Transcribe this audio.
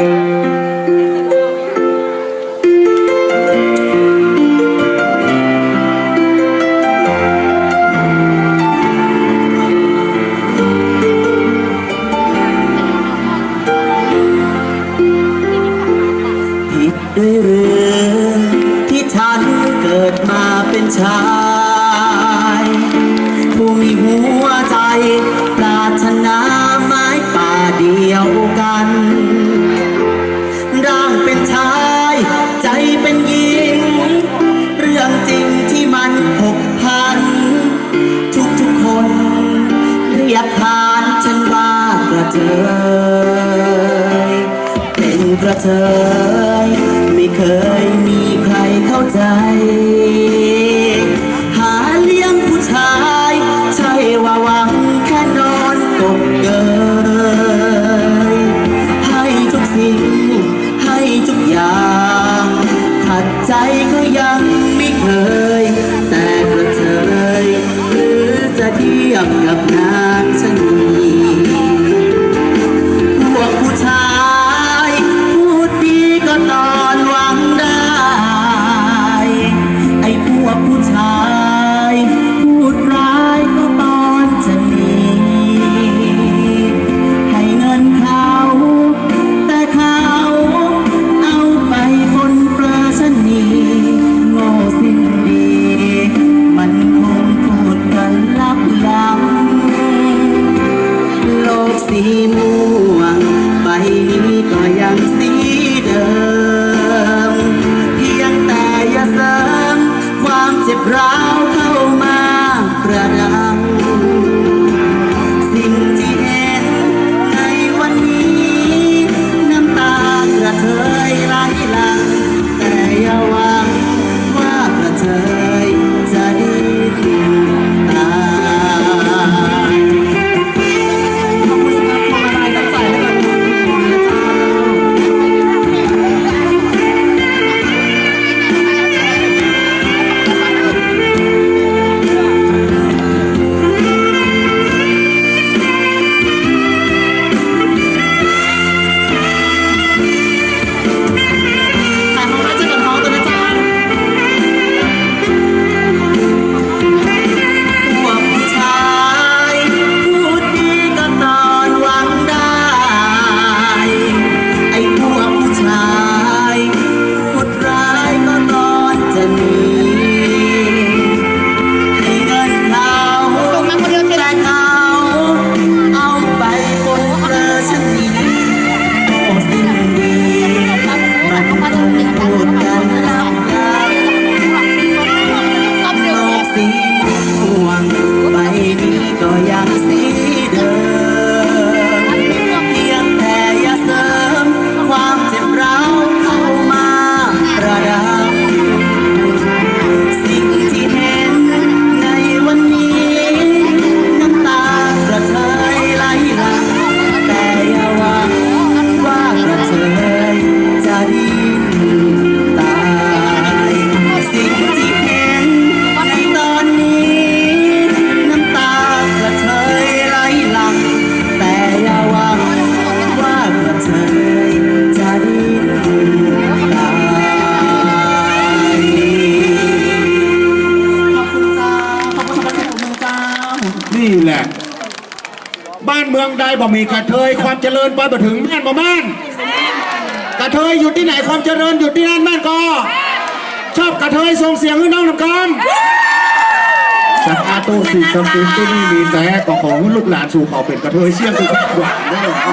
ด้วยหรือที่ฉันเกิดมาเป็นชาย เเป็นกระเทยไม่เคยมีใครเข้าใจ หาเลี้ยงผู้ชาย ใช่ว่าหวังแค่นอนกบเกิน นี้ก็ยังสีเดิม เพียงแต่อย่าเสริมความเจ็บร้า นี่แหละ บ้านเมืองใดบ่มีกระเทยความเจริญไปบ่ถึงแม่นบ่แม่นกระเทยอยู่ที่ไหนความเจริญอยู่ที่นั่นแม่นก็ ชอบกระเทยส่งเสียงให้น้องนำกันสัตว์อาตุสิกมสิงตัวนี่มีแต่ของลูกหลานสู่เขาเป็นกระเทยเสี่ยงตัวขวัญได้หรอ